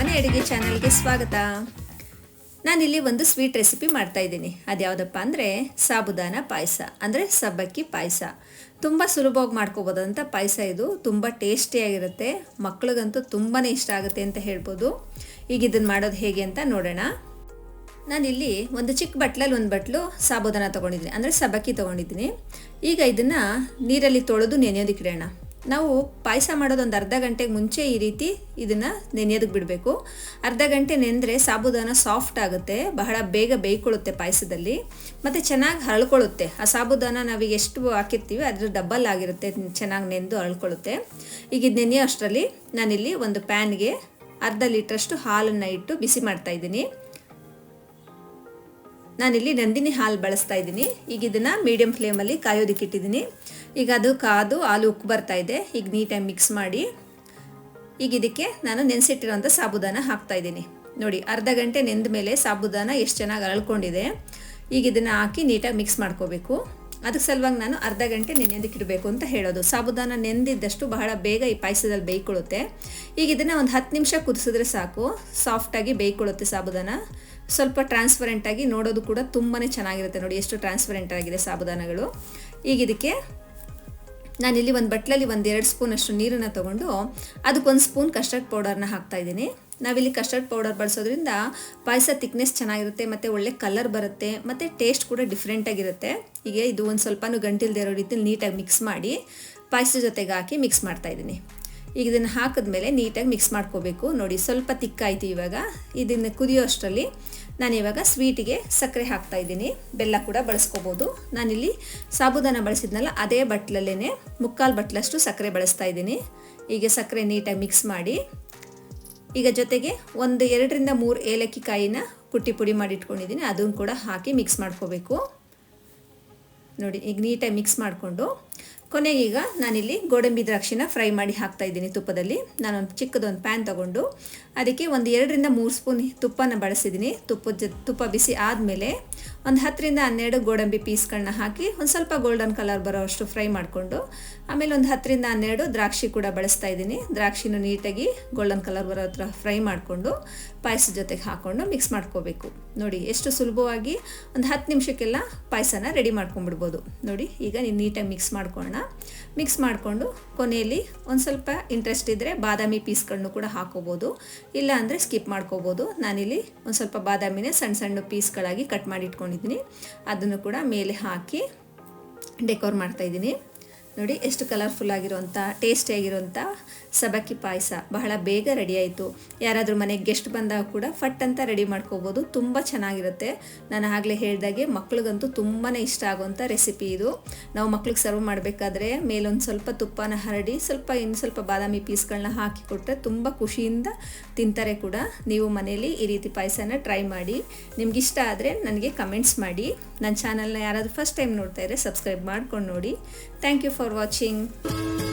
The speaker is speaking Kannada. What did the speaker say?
ಅಡುಗೆ ಚಾನಲ್ಗೆ ಸ್ವಾಗತ. ನಾನಿಲ್ಲಿ ಒಂದು ಸ್ವೀಟ್ ರೆಸಿಪಿ ಮಾಡ್ತಾ ಇದ್ದೀನಿ. ಅದ್ಯಾವುದಪ್ಪ ಅಂದರೆ ಸಾಬುದಾನ ಪಾಯಸ. ಅಂದರೆ ಸಬ್ಬಕ್ಕಿ ಪಾಯಸ. ತುಂಬ ಸುಲಭವಾಗಿ ಮಾಡ್ಕೋಬೋದಂಥ ಪಾಯಸ ಇದು. ತುಂಬ ಟೇಸ್ಟಿಯಾಗಿರುತ್ತೆ ಮಕ್ಳಿಗಂತೂ ತುಂಬಾ ಇಷ್ಟ ಆಗುತ್ತೆ ಅಂತ ಹೇಳ್ಬೋದು. ಈಗ ಇದನ್ನು ಮಾಡೋದು ಹೇಗೆ ಅಂತ ನೋಡೋಣ. ನಾನಿಲ್ಲಿ ಒಂದು ಚಿಕ್ಕ ಬಟ್ಲಲ್ಲಿ ಒಂದು ಬಟ್ಲು ಸಾಬುದಾನ ತೊಗೊಂಡಿದ್ದೀನಿ ಅಂದರೆ ಸಬ್ಬಕ್ಕಿ ತೊಗೊಂಡಿದ್ದೀನಿ. ಈಗ ಇದನ್ನು ನೀರಲ್ಲಿ ತೊಳೆದು ನೆನೆಯೋದಕ್ಕೆ ಇಡೋಣ. ನಾವು ಪಾಯಸ ಮಾಡೋದೊಂದು ಅರ್ಧ ಗಂಟೆಗೆ ಮುಂಚೆ ಈ ರೀತಿ ಇದನ್ನು ನೆನೆಯೋದಕ್ಕೆ ಬಿಡಬೇಕು. ಅರ್ಧ ಗಂಟೆ ನೆನೆದ್ರೆ ಸಾಬುದಾನ ಸಾಫ್ಟ್ ಆಗುತ್ತೆ, ಬಹಳ ಬೇಗ ಬೇಯ್ಕೊಳ್ಳುತ್ತೆ ಪಾಯಸದಲ್ಲಿ, ಮತ್ತು ಚೆನ್ನಾಗಿ ಹರಳ್ಕೊಳ್ಳುತ್ತೆ. ಆ ಸಾಬುದಾನ ನಾವೀಗ ಎಷ್ಟು ಹಾಕಿರ್ತೀವಿ, ಅದ್ರ ಡಬ್ಬಲ್ ಆಗಿರುತ್ತೆ, ಚೆನ್ನಾಗಿ ನೆಂದು ಹರಳ್ಕೊಳ್ಳುತ್ತೆ. ಈಗ ಇದು ನೆನೆಯೋ ಅಷ್ಟರಲ್ಲಿ ನಾನಿಲ್ಲಿ ಒಂದು ಪ್ಯಾನ್ಗೆ ಅರ್ಧ ಲೀಟ್ರಷ್ಟು ಹಾಲನ್ನು ಇಟ್ಟು ಬಿಸಿ ಮಾಡ್ತಾ ಇದ್ದೀನಿ. ನಾನಿಲ್ಲಿ ನಂದಿನಿ ಹಾಲು ಬಳಸ್ತಾ ಇದ್ದೀನಿ. ಈಗ ಇದನ್ನು ಮೀಡಿಯಮ್ ಫ್ಲೇಮಲ್ಲಿ ಕಾಯೋದಕ್ಕೆ ಇಟ್ಟಿದ್ದೀನಿ. ಈಗ ಅದು ಕಾದು ಹಾಲು ಉಕ್ಕು ಬರ್ತಾ ಇದೆ. ಈಗ ನೀಟಾಗಿ ಮಿಕ್ಸ್ ಮಾಡಿ. ಈಗ ಇದಕ್ಕೆ ನಾನು ನೆನೆಸಿಟ್ಟಿರೋಂಥ ಸಾಬುದಾನ ಹಾಕ್ತಾ ಇದ್ದೀನಿ. ನೋಡಿ, ಅರ್ಧ ಗಂಟೆ ನೆಂದ ಮೇಲೆ ಸಾಬುದಾನ ಎಷ್ಟು ಚೆನ್ನಾಗಿ ಅರಳ್ಕೊಂಡಿದೆ. ಈಗ ಇದನ್ನು ಹಾಕಿ ನೀಟಾಗಿ ಮಿಕ್ಸ್ ಮಾಡ್ಕೋಬೇಕು. ಅದಕ್ಕೆ ಸಲುವಾಗಿ ನಾನು ಅರ್ಧ ಗಂಟೆ ನೆನೆಯೋದಕ್ಕೆ ಇಡಬೇಕು ಅಂತ ಹೇಳೋದು. ಸಾಬುದಾನ ನೆಂದಿದ್ದಷ್ಟು ಬಹಳ ಬೇಗ ಈ ಪಾಯಸದಲ್ಲಿ ಬೇಯ್ಕೊಳ್ಳುತ್ತೆ. ಈಗ ಇದನ್ನು ಒಂದು ಹತ್ತು ನಿಮಿಷ ಕುದಿಸಿದ್ರೆ ಸಾಕು. ಸಾಫ್ಟಾಗಿ ಬೇಯ್ಕೊಳ್ಳುತ್ತೆ ಸಾಬುದಾನ. ಸ್ವಲ್ಪ ಟ್ರಾನ್ಸ್ಪರೆಂಟಾಗಿ ನೋಡೋದು ಕೂಡ ತುಂಬಾ ಚೆನ್ನಾಗಿರುತ್ತೆ ನೋಡಿ, ಎಷ್ಟು ಟ್ರಾನ್ಸ್ಪರೆಂಟ್ ಆಗಿದೆ ಸಾಬುದಾನಗಳು. ಈಗ ಇದಕ್ಕೆ ನಾನಿಲ್ಲಿ ಒಂದು ಬಟ್ಲಲ್ಲಿ ಒಂದು ಎರಡು ಸ್ಪೂನ್ ಅಷ್ಟು ನೀರನ್ನು ತೊಗೊಂಡು ಅದಕ್ಕೊಂದು ಸ್ಪೂನ್ ಕಸ್ಟರ್ಡ್ ಪೌಡರ್ನ ಹಾಕ್ತಾಯಿದ್ದೀನಿ. ನಾವಿಲ್ಲಿ ಕಸ್ಟರ್ಡ್ ಪೌಡರ್ ಬಳಸೋದ್ರಿಂದ ಪಾಯಸ ತಿಕ್ನೆಸ್ ಚೆನ್ನಾಗಿರುತ್ತೆ, ಮತ್ತು ಒಳ್ಳೆ ಕಲರ್ ಬರುತ್ತೆ, ಮತ್ತು ಟೇಸ್ಟ್ ಕೂಡ ಡಿಫ್ರೆಂಟಾಗಿರುತ್ತೆ ಹೀಗೆ ಇದು ಒಂದು ಸ್ವಲ್ಪನೂ ಗಂಟಿಲ್ದೇ ಇರೋ ರೀತಿಯಲ್ಲಿ ನೀಟಾಗಿ ಮಿಕ್ಸ್ ಮಾಡಿ ಪಾಯಸ ಜೊತೆಗೆ ಹಾಕಿ ಮಿಕ್ಸ್ ಮಾಡ್ತಾಯಿದ್ದೀನಿ. ಈಗ ಇದನ್ನು ಹಾಕಿದ್ಮೇಲೆ ನೀಟಾಗಿ ಮಿಕ್ಸ್ ಮಾಡ್ಕೋಬೇಕು. ನೋಡಿ ಸ್ವಲ್ಪ ತಿಕ್ಕಾಯಿತು ಇವಾಗ. ಇದನ್ನು ಕುದಿಯೋ ಅಷ್ಟರಲ್ಲಿ ನಾನು ಇವಾಗ ಸ್ವೀಟಿಗೆ ಸಕ್ಕರೆ ಹಾಕ್ತಾ ಇದ್ದೀನಿ. ಬೆಲ್ಲ ಕೂಡ ಬಳಸ್ಕೋಬೋದು. ನಾನಿಲ್ಲಿ ಸಾಬುದಾನ ಬಳಸಿದ್ನಲ್ಲ, ಅದೇ ಬಟ್ಲಲ್ಲೇ ಮುಕ್ಕಾಲು ಬಟ್ಲಷ್ಟು ಸಕ್ಕರೆ ಬಳಸ್ತಾ ಇದ್ದೀನಿ. ಈಗ ಸಕ್ಕರೆ ನೀಟಾಗಿ ಮಿಕ್ಸ್ ಮಾಡಿ, ಈಗ ಜೊತೆಗೆ ಒಂದು ಎರಡರಿಂದ ಮೂರು ಏಲಕ್ಕಿ ಕಾಯಿನ ಕುಟ್ಟಿ ಪುಡಿ ಮಾಡಿ ಇಟ್ಕೊಂಡಿದ್ದೀನಿ. ಅದನ್ನು ಕೂಡ ಹಾಕಿ ಮಿಕ್ಸ್ ಮಾಡ್ಕೋಬೇಕು. ನೋಡಿ, ಈಗ ನೀಟಾಗಿ ಮಿಕ್ಸ್ ಮಾಡಿಕೊಂಡು ಕೊನೆಗೀಗ ನಾನಿಲ್ಲಿ ಗೋಡಂಬಿ ದ್ರಾಕ್ಷಿನ ಫ್ರೈ ಮಾಡಿ ಹಾಕ್ತಾ ಇದ್ದೀನಿ ತುಪ್ಪದಲ್ಲಿ. ಒಂದು ಚಿಕ್ಕದೊಂದು ಪ್ಯಾನ್ ತೊಗೊಂಡು ಅದಕ್ಕೆ ಒಂದು ಎರಡರಿಂದ ಮೂರು ಸ್ಪೂನ್ ತುಪ್ಪನ ಬಳಸಿದ್ದೀನಿ. ತುಪ್ಪದ ತುಪ್ಪ ಬಿಸಿ ಆದಮೇಲೆ ಒಂದು ಹತ್ತರಿಂದ ಹನ್ನೆರಡು ಗೋಡಂಬಿ ಪೀಸ್ಗಳನ್ನ ಹಾಕಿ ಒಂದು ಸ್ವಲ್ಪ ಗೋಲ್ಡನ್ ಕಲರ್ ಬರೋ ಅಷ್ಟು ಫ್ರೈ ಮಾಡಿಕೊಂಡು, ಆಮೇಲೆ ಒಂದು ಹತ್ತರಿಂದ ಹನ್ನೆರಡು ದ್ರಾಕ್ಷಿ ಕೂಡ ಬಳಸ್ತಾ ಇದ್ದೀನಿ. ದ್ರಾಕ್ಷಿನ ನೀಟಾಗಿ ಗೋಲ್ಡನ್ ಕಲರ್ ಬರೋ ಹತ್ರ ಫ್ರೈ ಮಾಡಿಕೊಂಡು ಪಾಯಸ ಜೊತೆಗೆ ಹಾಕ್ಕೊಂಡು ಮಿಕ್ಸ್ ಮಾಡ್ಕೋಬೇಕು. ನೋಡಿ, ಎಷ್ಟು ಸುಲಭವಾಗಿ ಒಂದು ಹತ್ತು ನಿಮಿಷಕ್ಕೆಲ್ಲ ಪಾಯಸನ ರೆಡಿ ಮಾಡ್ಕೊಂಡ್ಬಿಡ್ಬೋದು. ನೋಡಿ, ಈಗ ನೀವು ನೀಟಾಗಿ ಮಿಕ್ಸ್ ಮಾಡ್ಕೊಳ್ಳೋಣ ಮಿಕ್ಸ್ ಮಾಡಿಕೊಂಡು ಕೊನೆಯಲ್ಲಿ ಒಂದು ಸ್ವಲ್ಪ ಇಂಟ್ರೆಸ್ಟ್ ಇದ್ದರೆ ಬಾದಾಮಿ ಪೀಸ್ಗಳನ್ನು ಕೂಡ ಹಾಕೋಬೋದು. ಇಲ್ಲ ಅಂದರೆ ಸ್ಕಿಪ್ ಮಾಡ್ಕೋಬೋದು. ನಾನಿಲ್ಲಿ ಒಂದು ಸ್ವಲ್ಪ ಬಾದಾಮಿನೇ ಸಣ್ಣ ಸಣ್ಣ ಪೀಸ್ಗಳಾಗಿ ಕಟ್ ಮಾಡಿ ಇಟ್ಕೊಂಡಿದ್ದೀನಿ ಅದನ್ನು ಕೂಡ ಮೇಲೆ ಹಾಕಿ ಡೆಕೋರ್ ಮಾಡ್ತಾಯಿದ್ದೀನಿ ನೋಡಿ ಎಷ್ಟು ಕಲರ್ಫುಲ್ ಆಗಿರುವಂಥ ಟೇಸ್ಟಿಯಾಗಿರುವಂಥ ಸಬಕ್ಕಿ ಪಾಯಸ ಬಹಳ ಬೇಗ ರೆಡಿ ಆಯಿತು. ಯಾರಾದರೂ ಮನೆಗೆ ಗೆಸ್ಟ್ ಬಂದಾಗ ಕೂಡ ಫಟ್ ಅಂತ ರೆಡಿ ಮಾಡ್ಕೋಬೋದು, ತುಂಬ ಚೆನ್ನಾಗಿರುತ್ತೆ. ನಾನು ಆಗಲೇ ಹೇಳಿದಾಗೆ ಮಕ್ಳಿಗಂತೂ ತುಂಬಾ ಇಷ್ಟ ಆಗುವಂಥ ರೆಸಿಪಿ ಇದು. ನಾವು ಮಕ್ಳಿಗೆ ಸರ್ವ್ ಮಾಡಬೇಕಾದ್ರೆ ಮೇಲೊಂದು ಸ್ವಲ್ಪ ತುಪ್ಪನ ಹರಡಿ, ಸ್ವಲ್ಪ ಇನ್ನು ಸ್ವಲ್ಪ ಬಾದಾಮಿ ಪೀಸ್ಗಳನ್ನ ಹಾಕಿ ಕೊಟ್ಟರೆ ತುಂಬ ಖುಷಿಯಿಂದ ತಿಂತಾರೆ ಕೂಡ. ನೀವು ಮನೇಲಿ ಈ ರೀತಿ ಪಾಯಸನ ಟ್ರೈ ಮಾಡಿ. ನಿಮ್ಗೆ ಇಷ್ಟ ಆದರೆ ನನಗೆ ಕಮೆಂಟ್ಸ್ ಮಾಡಿ. ನನ್ನ ಚಾನಲ್ನ ಯಾರಾದರೂ ಫಸ್ಟ್ ಟೈಮ್ ನೋಡ್ತಾ ಇದ್ರೆ ಸಬ್ಸ್ಕ್ರೈಬ್ ಮಾಡ್ಕೊಂಡು ನೋಡಿ. Thank you for for watching.